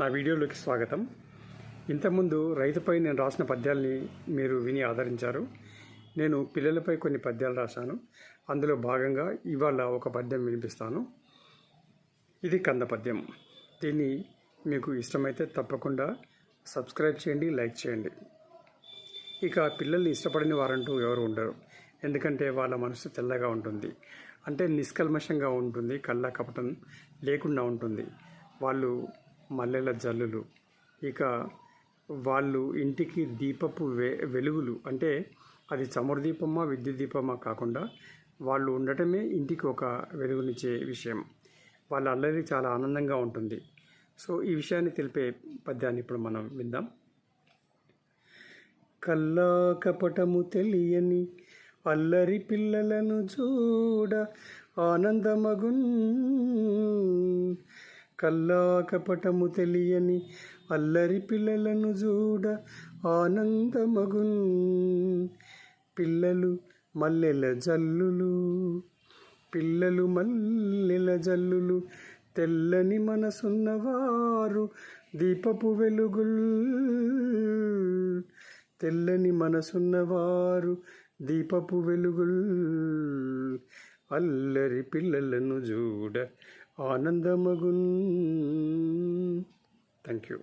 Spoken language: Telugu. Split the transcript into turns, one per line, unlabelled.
నా వీడియోలోకి స్వాగతం. ఇంతకుముందు రైతుపై నేను రాసిన పద్యాల్ని మీరు విని ఆదరించారు. నేను పిల్లలపై కొన్ని పద్యాలు రాశాను. అందులో భాగంగా ఇవాళ ఒక పద్యం వినిపిస్తాను. ఇది కంద పద్యం. దీన్ని మీకు ఇష్టమైతే తప్పకుండా సబ్స్క్రైబ్ చేయండి లైక్ చేయండి. ఇక పిల్లల్ని ఇష్టపడని వారంటూ ఎవరు ఉండరు. ఎందుకంటే వాళ్ళ మనసు తెల్లగా ఉంటుంది. అంటే నిష్కల్మషంగా ఉంటుంది కళ్ళ కపటం లేకుండా ఉంటుంది. వాళ్ళు మల్లెల జల్లులు. ఇక వాళ్ళు ఇంటికి దీపపు వె వెలుగులు. అంటే అది చమురు దీపమా విద్యుత్ దీపమా కాకుండా వాళ్ళు ఉండటమే ఇంటికి ఒక వెలుగునిచ్చే విషయం. వాళ్ళ అల్లరి చాలా ఆనందంగా ఉంటుంది. సో ఈ విషయాన్ని తెలిపే పద్యాన్ని ఇప్పుడు మనం విందాం. కల్లా కపటము తెలియని అల్లరి పిల్లలను చూడ ఆనందమగున్ కల్లా కపటము తెలియని అల్లరి పిల్లలను చూడ ఆనందమగున్. పిల్లలు మల్లెల జల్లులు పిల్లలు మల్లెల జల్లులు తెల్లని మనసున్నవారు దీపపు వెలుగుల్. తెల్లని మనసున్నవారు దీపపు వెలుగుల్. అల్లరి పిల్లలను చూడ ఆనందమగున్ థ్యాంక్ యూ